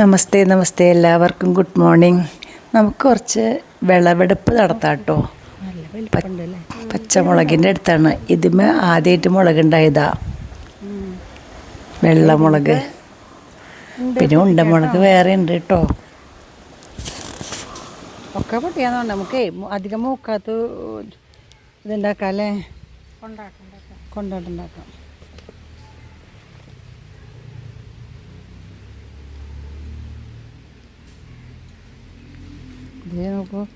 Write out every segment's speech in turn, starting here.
നമസ്തേ നമസ്തേ എല്ലാവർക്കും good morning. നമുക്ക് കുറച്ച് വിളവെടുപ്പ് നടത്താം കേട്ടോ. പച്ചമുളകിന്റെ അടുത്താണ്. ഇതിമേ ആദ്യമായിട്ട് മുളകുണ്ടായതാ. വെള്ളമുളക്. പിന്നെ ഉണ്ടമുളക് വേറെ ഉണ്ട് കേട്ടോ. ഒക്കെ പൊട്ടിയാന്ന് നമുക്ക് അധികം മൂക്കാത്ത ഇതുണ്ടാക്കാം അല്ലേ കൊണ്ടാട്ടുണ്ടാക്കാം. ഇതേ നോക്കൂ.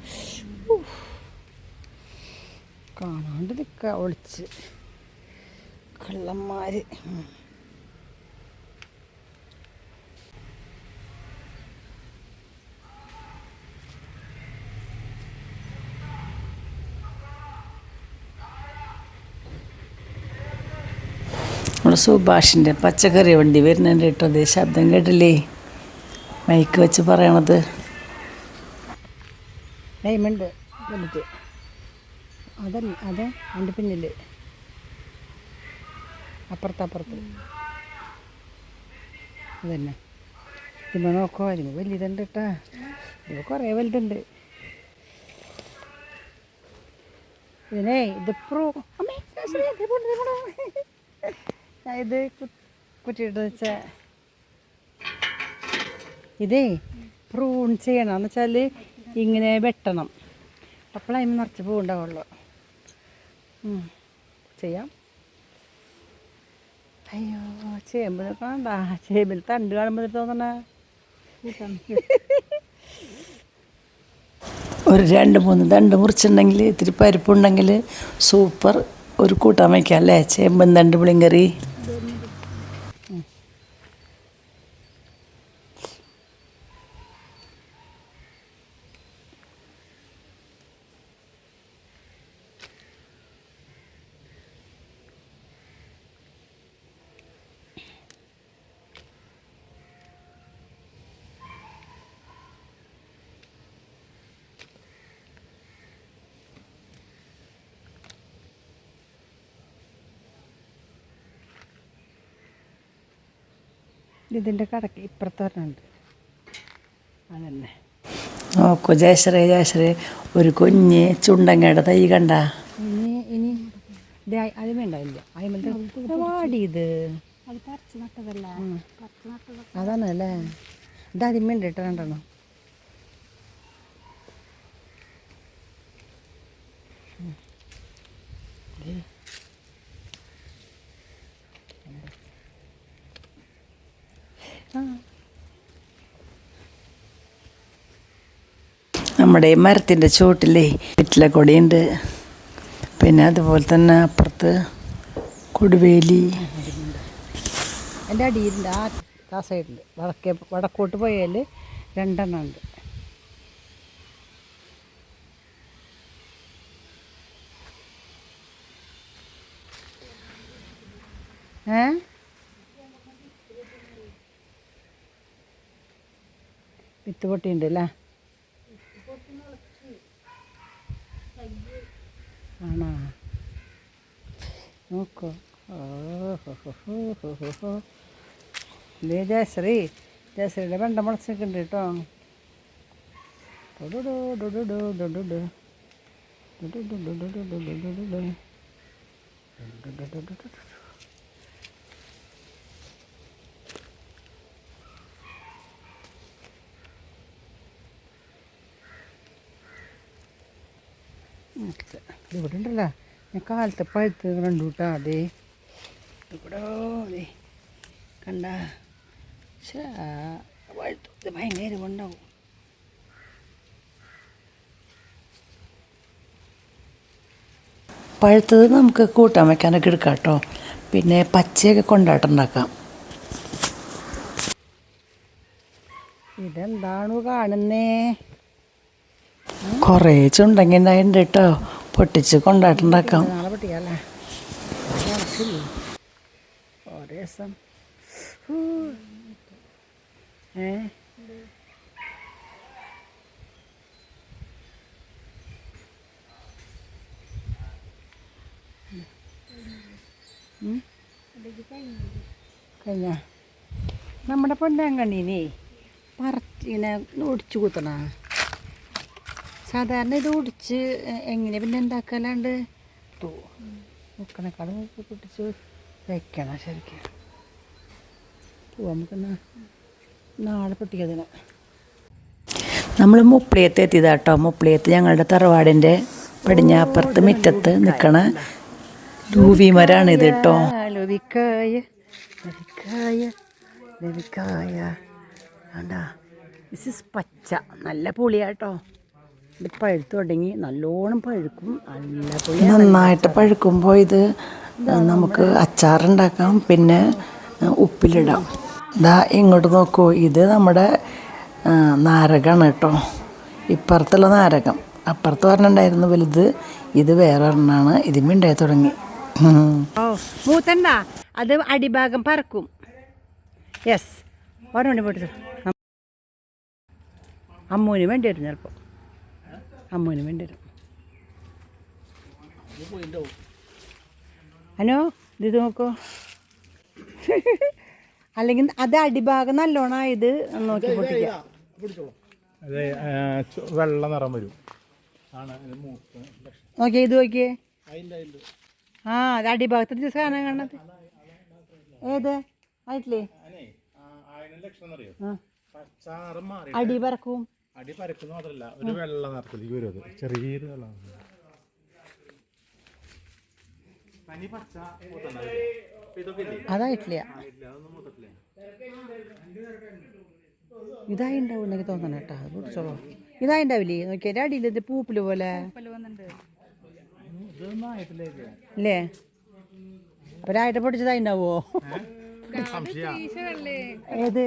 കാണാണ്ട് നിൽക്ക ഒളിച്ച്. കള്ളന്മാര്. നമ്മുടെ സുഭാഷിന്റെ പച്ചക്കറി വണ്ടി വരുന്നുണ്ട് കേട്ടോ. അതേ ശബ്ദം കേട്ടില്ലേ? മൈക്ക് വെച്ച് പറയണത്. ഡയമണ്ട് വലുത് അതല്ല അത് അതിന്റെ പിന്നിൽ അപ്പുറത്തപ്പുറത്ത് അപ്പുറത്ത്. അതന്നെ ഇതിമ്മ നോക്കോ അതിന് വലിയതുണ്ട് കേട്ടാ ഇത് കുറേ വലുതുണ്ട്. ഇതിനെ ഇത് പ്രൂ അമ്മേ ദാസേ, ദേ പോണു, ദേ പോണു. ഞാൻ ഇത് കുറ്റിയിട്ട് വെച്ച. ഇതേ പ്രൂൺ ചെയ്യണം. എന്ന് വെച്ചാൽ ഇങ്ങനെ വെട്ടണം. അപ്പോൾ നിറച്ച് പൂവുണ്ടാവുള്ളൂ. ചെയ്യാം. അയ്യോ ചേമ്പ് ചേമ്പിൽ തണ്ട് കാണുമ്പോൾ തോന്നണ. ഒരു രണ്ട് മൂന്ന് തണ്ട് മുറിച്ചിട്ടുണ്ടെങ്കിൽ ഇത്തിരി പരിപ്പുണ്ടെങ്കിൽ സൂപ്പർ ഒരു കൂട്ടാൻ വയ്ക്കാം അല്ലേ? ചേമ്പൻ തണ്ട് പുളിങ്കറി ഇതിന്റെ കടക്ക് ഇപ്പുറത്ത് വരണുണ്ട് അതന്നെ. നോക്കൂ ജയശ്രീ ജയശ്രീ ഒരു കുഞ്ഞ് ചുണ്ടങ്ങയുടെ തൈ കണ്ട. ഇനി ഇനി അതിമേ ഉണ്ടാവില്ല അതിമേ വാടി ഇത്. അതാണല്ലേ? ഇത് അതിമേ ഉണ്ട് കേട്ടോ രണ്ടെണ്ണം. നമ്മുടെ ഈ മരത്തിന്റെ ചുവട്ടിലേ പിറ്റിലക്കൊടിയുണ്ട് പിന്നെ അതുപോലെ തന്നെ അപ്പുറത്ത് കൊടുവേലി. എന്റെ അടിയിലുണ്ട്. ആ ആ സൈഡിൽ വടക്കേ വടക്കോട്ട് പോയാൽ രണ്ടെണ്ണം ഉണ്ട്. ഏ? വിത്ത് പൊട്ടിയുണ്ട് അല്ലേ ആണോ നോക്കൂ ഓ ഹോ ഹോ ഹോ ഹോ ഹോ ഹോ ഇതേ ജയശ്രീ ജയശ്രീയുടെ വെണ്ട മുളച്ചൊക്കെയുണ്ട് കേട്ടോ ഡുഡുഡു ഡുഡുഡു ഡുഡുഡു. ഡുഡുഡു ഡുഡുഡു ഡുഡുഡുഡുഡു. ഡുഡുഡുഡുഡുഡു. ഉം, ഇത് ഇവിടെ ഉണ്ടല്ലോ ഞാൻ കാലത്തെ പഴുത്ത് കണ്ടു കേട്ടോ അതെ ഇവിടെ കണ്ട. പഴുത്ത് ഭയങ്കര ഉണ്ടാവും പഴുത്തത് നമുക്ക് കൂട്ടാൻ വയ്ക്കാനൊക്കെ എടുക്കാം കേട്ടോ. പിന്നെ പച്ചയൊക്കെ കൊണ്ടാട്ടുണ്ടാക്കാം ഇതെന്താണു കാണുന്നേ? കുറേ ചുണ്ടെങ്കിൽ ഉണ്ടായിട്ടുണ്ട് കേട്ടോ പൊട്ടിച്ച് കൊണ്ടാട്ടുണ്ടാക്കാം കഴിഞ്ഞ? നമ്മുടെ പൊന്നാങ്കണ്ണീനേ ഇങ്ങനെ ഒടിച്ചു കുത്തണ? സാധാരണ ഇത് ഒടിച്ച് എങ്ങനെ പിന്നെ ഉണ്ടാക്കലാണ്ട് മുക്കണക്കാട് പൊട്ടിച്ച് വെക്കണം ശരിക്കും. പോവാം നമുക്ക് നാളെ പൊട്ടിക്കതിന്. നമ്മൾ മുപ്ലിയത്ത് എത്തിയതാട്ടോ. മുപ്പിളിയത്ത് ഞങ്ങളുടെ തറവാടിന്റെ പടിഞ്ഞാപ്പുറത്ത് മുറ്റത്ത് നിൽക്കണ രൂവിമരാണ് ഇത് കേട്ടോ ലവിക്കായ ലവിക്കായ ലവിക്കായ വേണ്ടാ ദിസ് ഇസ് പച്ച. നല്ല പുളിയാട്ടോ. ഇത് പഴുത്ത് തുടങ്ങി നല്ലോണം പഴുക്കും. നല്ല നന്നായിട്ട് പഴുക്കുമ്പോൾ ഇത് നമുക്ക് അച്ചാറുണ്ടാക്കാം പിന്നെ ഉപ്പിലിടാം. ഇതാ ഇങ്ങോട്ട് നോക്കൂ. ഇത് നമ്മുടെ നാരകമാണ് കേട്ടോ. ഇപ്പുറത്തുള്ള നാരകം. അപ്പുറത്ത് പറഞ്ഞിട്ടുണ്ടായിരുന്നു വലുത്. ഇത് വേറെ ഒരെണ്ണമാണ് ഇതിമേ ഉണ്ടായി തുടങ്ങി. മൂത്തണ്ട അത് അടിഭാഗം പറക്കും. യെസ് ഓരോണ്ടി പൊട്ടിച്ചു അമ്മൂന് വേണ്ടി വരും ചിലപ്പോൾ. അമ്മൂന് വേണ്ടി വരും. അനോ ഇത് നോക്കൂ. അല്ലെങ്കിൽ അത് അടിഭാഗം നല്ലോണം ഇത് നോക്കി പൊട്ടിക്കാം. അത് വെള്ള നിറം വരും. നോക്കിയേ ഇത് നോക്കിയേ. ആ അത് അടിഭാഗത്തെ സാധനം കാണത് ഏത്? ആയിട്ടില്ലേ അടിപറക്കും അടി പറക്കും. അടി പരക്കുന്ന മാത്രമല്ല ഒരു വെള്ള നിറത്തിലേക്ക് വരും അത്. ചെറിയൊരു വെള്ളം. പച്ച? അതായിട്ടില്ല. ഇതായി ഉണ്ടാവും എനിക്ക് തോന്നണം കേട്ടോ. അത് കുടിച്ചോളൂ. ഇതായി ഉണ്ടാവില്ലേ നോക്കിയാൽ അടിയിൽ ഇത് പൂപ്പിൽ പോലെ. അല്ലേ ഒരായിട്ട് പൊടിച്ചതായി ഉണ്ടാവോ. ഏത്.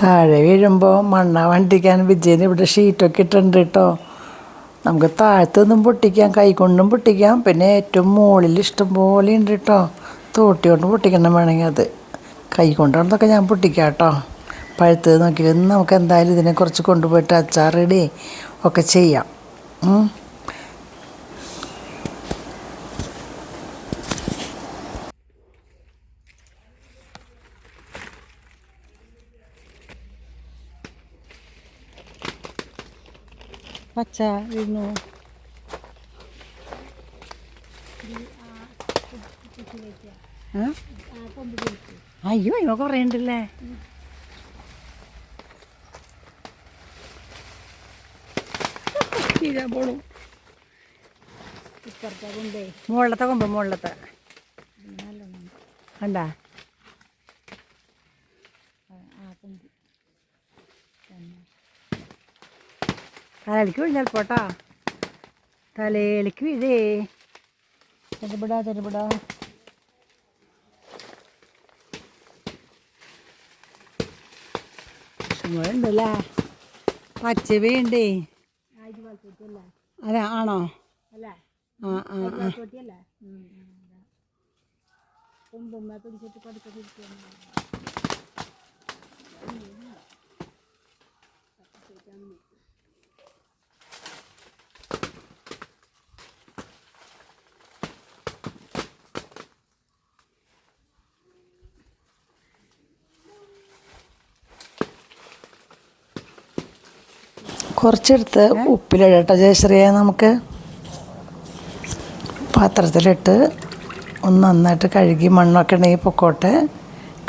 താഴെ വീഴുമ്പോൾ മണ്ണ വണ്ടിക്കാൻ വിജയന് ഇവിടെ ഷീറ്റൊക്കെ ഇട്ടിട്ടുണ്ട് കേട്ടോ നമുക്ക് താഴത്തു നിന്നും പൊട്ടിക്കാം കൈകൊണ്ടും പൊട്ടിക്കാം. പിന്നെ ഏറ്റവും മുകളിൽ ഇഷ്ടം പോലെ ഉണ്ട് കേട്ടോ തോട്ടി കൊണ്ട് പൊട്ടിക്കണം വേണമെങ്കിൽ അത്. കൈ കൊണ്ടാണെന്നൊക്കെ ഞാൻ പൊട്ടിക്കാം കേട്ടോ പഴുത്തത് നോക്കി ഇന്ന് നമുക്ക് എന്തായാലും ഇതിനെ കുറച്ച് കൊണ്ടുപോയിട്ട് അച്ചാറിടി ഒക്കെ ചെയ്യാം. പച്ച ഇരുന്നു? അയ്യോ അയ്യോ കുറേ ഉണ്ടല്ലേ? തീരാൻ പോണു മുകളിലത്തെ കൊമ്പ് മുകളിലത്തെ കണ്ട? തലയിലേക്ക് വീഴാൽ പോട്ടാ. തലയിലേക്ക് വീഴേ. ചെറുപിടാ ചെറുപിടാ ഉണ്ടല്ലേ പച്ച വേണ്ടേ അതെ ആണോ? ആ ആ ആ. കുറച്ചെടുത്ത് ഉപ്പിലിടട്ടോ. ജയശ്രീയെ നമുക്ക് പാത്രത്തിലിട്ട് ഒന്ന് നന്നായിട്ട് കഴുകി മണ്ണൊക്കെ ഉണ്ടെങ്കിൽ പൊക്കോട്ടെ.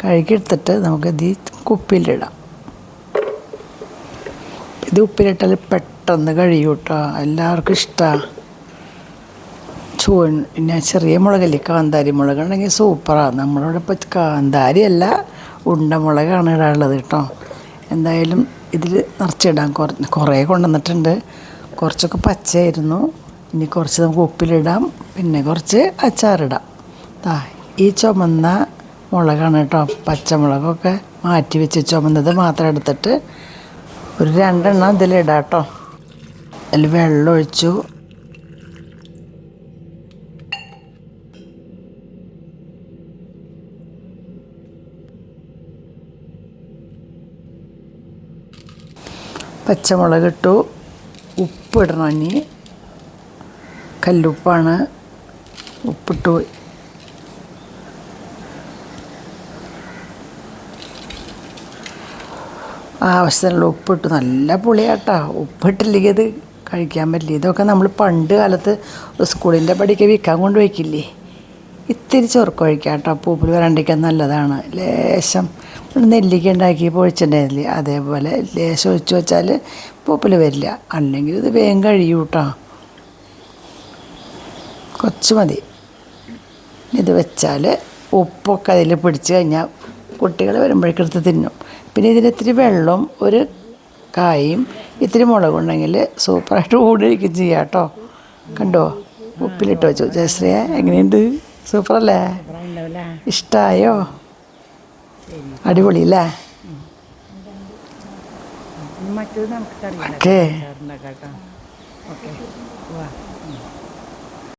കഴുകി എടുത്തിട്ട് നമുക്ക് ഇത് കുപ്പിയിലിടാം. ഇത് ഉപ്പിലിട്ടാൽ പെട്ടെന്ന് കഴിയും കേട്ടോ. എല്ലാവർക്കും ഇഷ്ടമാണ് ചൂ പിന്നെ ചെറിയ മുളകല്ലേ കാന്താരി മുളക് ഉണ്ടെങ്കിൽ സൂപ്പറാണ് നമ്മളിവിടെ ഇപ്പോൾ കാന്താരി അല്ല ഉണ്ടമുളകാണ് ഇടാനുള്ളത് കേട്ടോ. എന്തായാലും ഇതിൽ നിറച്ചിടാം. കുറ കൊണ്ടുവന്നിട്ടുണ്ട്. കുറച്ചൊക്കെ പച്ചയായിരുന്നു. ഇനി കുറച്ച് നമുക്ക് ഉപ്പിലിടാം. പിന്നെ കുറച്ച് അച്ചാറിടാം. ദാ ഈ ചുമന്ന മുളകാണ് കേട്ടോ. പച്ചമുളകൊക്കെ മാറ്റി വെച്ച് ചുമന്നത് മാത്രം എടുത്തിട്ട് ഒരു രണ്ടെണ്ണം ഇതിലിടാം കേട്ടോ. അതിൽ വെള്ളം ഒഴിച്ചു. പച്ചമുളക് ഇട്ടു ഉപ്പിടണം ഇനി. കല്ലുപ്പാണ്. ഉപ്പിട്ടു ആവശ്യത്തിനുള്ള ഉപ്പിട്ടു. നല്ല പുളിയാട്ടാ. ഉപ്പിട്ടില്ലെങ്കിൽ അത് കഴിക്കാൻ പറ്റില്ല. ഇതൊക്കെ നമ്മൾ പണ്ട് കാലത്ത് സ്കൂളിന്റെ പടിക്ക് വിൽക്കാൻ കൊണ്ട് വയ്ക്കില്ലേ? ഇത്തിരി ചൊറുക്ക ഒഴിക്കാം കേട്ടോ. പൂപ്പിൽ വരണ്ടിക്കാൻ നല്ലതാണ്. ലേശം നെല്ലിക്ക ഉണ്ടാക്കി പൊഴിച്ചിട്ടുണ്ടായിരുന്നില്ലേ? അതേപോലെ ലേശം ഒഴിച്ചു വെച്ചാൽ പൂപ്പിൽ വരില്ല. അല്ലെങ്കിൽ ഇത് വേഗം കഴിയും കേട്ടോ കൊച്ചു മതി. ഇത് വെച്ചാൽ ഉപ്പൊക്കെ അതിൽ പിടിച്ച് കഴിഞ്ഞാൽ കുട്ടികൾ വരുമ്പോഴേക്കെടുത്ത് തിന്നും. പിന്നെ ഇതിന് ഇത്തിരി വെള്ളവും ഒരു കായും ഇത്തിരി മുളകുണ്ടെങ്കിൽ സൂപ്പറായിട്ട് ഊടിയിരിക്കും ചെയ്യാം കേട്ടോ കണ്ടോ? ഉപ്പിലിട്ട് വെച്ചു. ജയശ്രീയ എങ്ങനെയുണ്ട്? സൂപ്പറല്ലേ? ഇഷ്ടായോ? ഇഷ്ടമായോ അടിപൊളി അല്ലേ മറ്റേത് ഓക്കെ. വാ.